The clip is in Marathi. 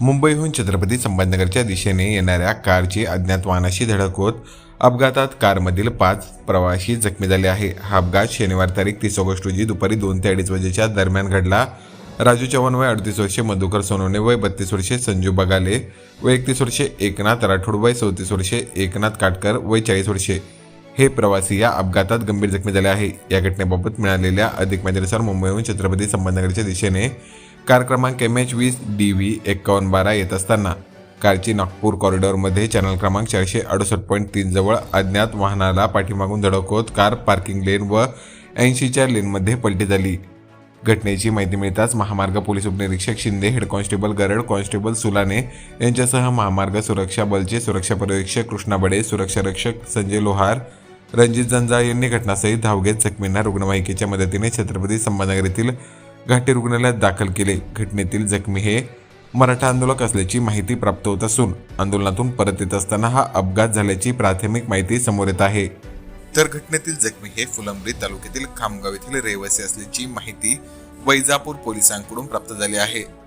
मुंबईहून छत्रपती संभाजीनगरच्या दिशेने येणाऱ्या कारची अज्ञात वाहनाशी धडक होत अपघातात कारमधील पाच प्रवासी जखमी झाले आहे. हा अपघात शनिवार तारीख तीस ऑगस्ट रोजी दुपारी दोन ते अडीच वाजेच्या दरम्यान घडला. राजू चव्हाण वय अडतीस वर्षे मधुकर सोनवणे वय बत्तीस वर्षे संजू बगाले वय एकतीस वर्षे एकनाथ राठोड वय चौतीस वर्षे एकनाथ काटकर वय चाळीस वर्षे. हे प्रवासी या अपघातात गंभीर जखमी झाले आहे. या घटनेबाबत मिळालेल्या अधिक माहितीनुसार मुंबईहून छत्रपती संभाजीनगरच्या दिशेने कार क्रमांक एम एच वीस डी व्ही एक्कावन्न बारा येत असताना कारची नागपूर कॉरिडॉरमध्ये चॅनल क्रमांक चारशे अडुसष्ट पॉईंट तीन जवळ अज्ञात वाहनाला पाठीमागून धडकवत कार पार्किंग लेन व ऐंशीच्या लेनमध्ये पलटी झाली. घटनेची माहिती मिळताच महामार्ग पोलीस उपनिरीक्षक Shinde head constable Garad constable Sulane यांच्यासह महामार्ग सुरक्षा बलचे सुरक्षा पर्यवेक्षक कृष्णा बडे सुरक्षा रक्षक संजय लोहार रणजित जंजाळ यांनी घटनास्थळी धाव घेत जखमींना रुग्णवाहिकेच्या मदतीने छत्रपती संभाजीनगर येथील घाटी रुग्णालयात दाखल केले. घटनेतील जखमी हे मराठा आंदोलक असल्याची माहिती प्राप्त होत असून आंदोलनातून परत येत असताना हा अपघात झाल्याची प्राथमिक माहिती समोर येत आहे. तर घटनेतील जखमी हे फुलंब्री तालुक्यातील खामगाव येथील रहिवासी असल्याची माहिती वैजापूर पोलिसांकडून प्राप्त झाली आहे.